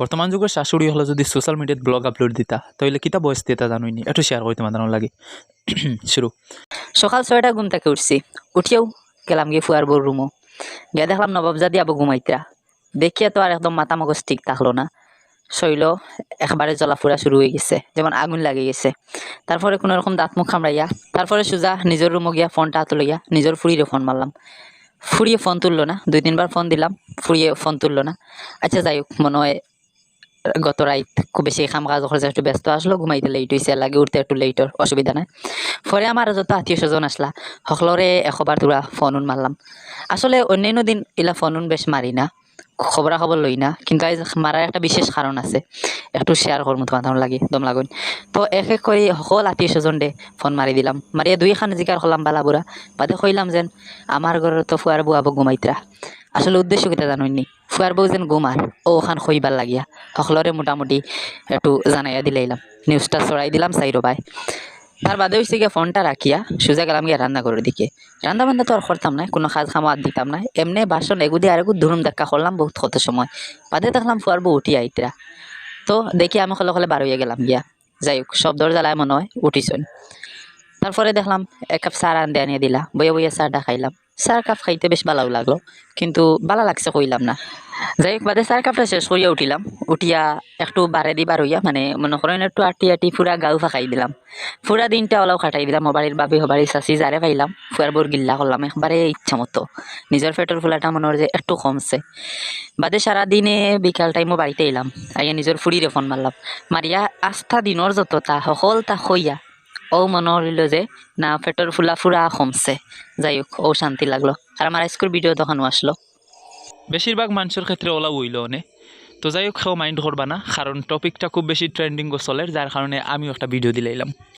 বর্তমান যুগের শাশুড়ি হলে যদি সোশ্যাল মিডিয়াত ব্লগ আপলোড দিতা, তাহলে কিতা বয়স দিতা জানোই নি। একটু শেয়ার করি তোমার লাগে। শুরু সকাল ছয়টা ঘুম থেকে উঠছি। উঠিয়েও গেলাম গিয়ে ফুয়ার বউর রুমও গিয়ে দেখলাম নবাবজাদি আবু ঘুমাইতরা দেখিয়া তো আর একদম মাথা মগজ ঠিক থাকল না। শৈল একবারে জ্বলাফুরা শুরু হয়ে গেছে, যেমন আগুন লাগে গেছে। তারপরে কোনো রকম দাঁত মুখ কামড়াইয়া তারপরে সোজা নিজের রুমে গিয়া ফোনটা হাতে লইয়া নিজের ফুড়িরে ফোন মারলাম ফুড়িয়ে ফোন তুললো না, দুই তিনবার ফোন দিলাম ফুড়িয়ে ফোন তুললো না। আচ্ছা যাই হোক মনে হয় গত রাইত খুব বেশি কাম কাজ করছে একটু ব্যস্ত আসলো ঘুমাইতে লেট হয়েছে লাগে উঠতে একটু লেটর অসুবিধা নাই। পরে আমার যত আত্মীয় স্বজন আসলা সকলরে এশবার তোরা ফোন মারলাম আসলে অন্যান্য দিন ইলা ফোন বেশ মারি না খবরা খবর লই না, কিন্তু আজ মারার একটা বিশেষ কারণ আছে। একটু শেয়ার করব তোমার লাগে, দম লাগুন। তো এক এক করে সকল আত্মীয় স্বজন দে ফোন মারি দিলাম। মারিয়া দুই খান জিকার করলাম বালা বুড়া বাদে কইলাম যেন আমার ঘরে তো ফুয়ার বউ আবু ঘুমাইতরা আসলে উদ্দেশ্য কিতা জানোনি ফুয়ার বউ যেন ঘুমার ও ওখান খইবার লাগিয়া। সকলরে মোটামুটি একটু জানাইয়া দিলাইলাম নিউজটা ছড়াই দিলাম সাইরো ভাই তার বাদে হয়েছে গিয়ে ফোনটা রাখিয়া সোজা গেলাম গিয়ে রান্না করার দিকে। রান্না বান্না তো আর করতাম না কোনো কাজ খামো আর দিতাম না এমনি বাসন এগুদি আর এগু ধুরুম দেখা করলাম বহুত কত সময়। বাদে দেখলাম ফুয়ার বউ উঠি আইতরা তো দেখি আমি কলে কলে বার হইয়া গেলাম গিয়া যাই হোক সব জ্বালায় মনে হয় উঠিছন তারপরে দেখলাম এক কাপ চা রান্ধে আনিয়ে দিলা বইয়া বইয়া চাটা খাইলাম। চার কাপ খাইতে বেশ ভালো লাগল, কিন্তু ভালো লাগছে কইলাম না। যাই হোক, বাদে চার কাপটা শেষ করিয়া উঠিলাম। উঠিয়া একটু বারে দি বার হইয়া মানে মনে করেন একটু আটি আটি পুরা গাও ফাঁকাই দিলাম। পুরা দিনটা ওলাও খাটাই দিলাম বাড়ির বাবি বাড়ির চাষি যারে পাইলাম ফুয়ার বোর গিল্লা করলাম একবারে ইচ্ছা মতো। নিজের পেটের ফুলাটা মনে হয় যে একটু কমছে বাদে সারা দিনে বিকাল টাইমও বাড়িতে এলাম, আইয়া নিজের ফুড়িরে ফোন মারলাম মারিয়া আস্থা যত তা সকল তা হইয়া ও মনে হইল যে, না পেটর ফুলা ফুরা কমছে যাই হোক ও শান্তি লাগল। আর আমার স্কুল ভিডিও তখনও আসলো বেশিরভাগ মানুষের ক্ষেত্রে ওলা উইল নে? তো যাই হোক সেও মাইন্ড করবা না। কারণ টপিকটা খুব বেশি ট্রেন্ডিং চলে যার কারণে আমিও একটা ভিডিও দিলাইলাম